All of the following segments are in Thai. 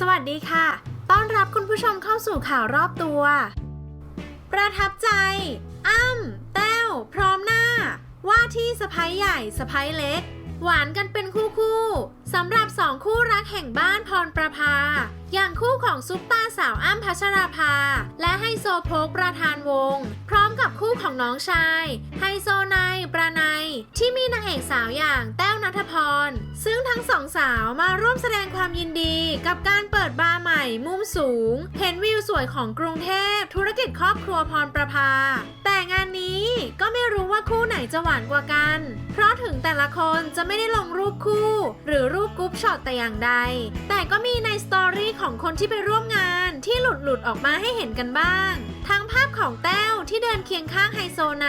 สวัสดีค่ะ ต้อนรับคุณผู้ชมเข้าสู่ข่าวรอบตัว ประทับใจ อ้ำแต้ว พร้อมหน้า ว่าที่สะพ้ยใหญ่สะพ้ยเล็ก หวานกันเป็นคู่คู่สำหรับสองคู่รักแห่งบ้านพรประภา อย่างคู่ของซุปตาสาวอ้ำพัชราภา และไฮโซโพกประธานวง พร้อมกับคู่ของน้องชายไฮโซ ที่มีนางเอกสาวอย่างแต้วนัทพร ซึ่งทั้งสองสาวมาร่วมแสดงความยินดีกับการเปิดบาร์ใหม่มุมสูง เห็นวิวสวยของกรุงเทพธุรกิจครอบครัวพรประภา แต่งานนี้ก็ไม่รู้ว่าคู่ไหนจะหวานกว่ากัน เพราะถึงแต่ละคนจะไม่ได้ลงรูปคู่ หรือรูปกรุ๊ปช็อตแต่อย่างใด แต่ก็มีในสตอรี่ของคนที่ไปร่วมงานที่หลุดหลุดๆออกมาให้เห็นกันบ้าง ทั้งภาพของแต้วที่เดินเคียงข้างไฮโซไน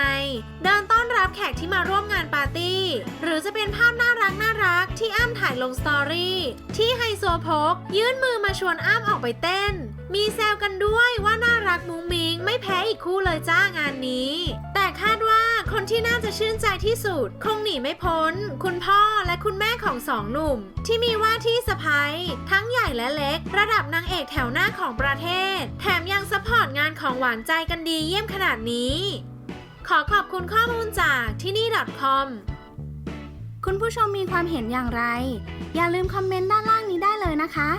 เดินต้อน แขกที่มาร่วมงานปาร์ตี้ หรือจะเป็นภาพน่ารักน่ารักที่อ้ำถ่ายลงสตอรี่ที่ไฮโซโพกยื่นมือมาชวนอ้ำออกไปเต้น มีแซวกันด้วยว่าน่ารักมุ้งมิง ไม่แพ้อีกคู่เลยจ้างานนี้ แต่คาดว่าคนที่น่าจะชื่นใจที่สุด คงหนีไม่พ้น คุณพ่อและคุณแม่ของสองหนุ่ม ที่มีว่าที่สะพ้ยทั้งใหญ่และเล็ก ระดับนางเอกแถวหน้าของประเทศ แถมยังซัพพอร์ตงานของหวานใจกันดีเยี่ยมขนาดนี้ ขอขอบคุณข้อมูลจากที่นี่ .com คุณผู้ชมมีความเห็นอย่างไร อย่าลืมคอมเมนต์ด้านล่างนี้ได้เลยนะคะ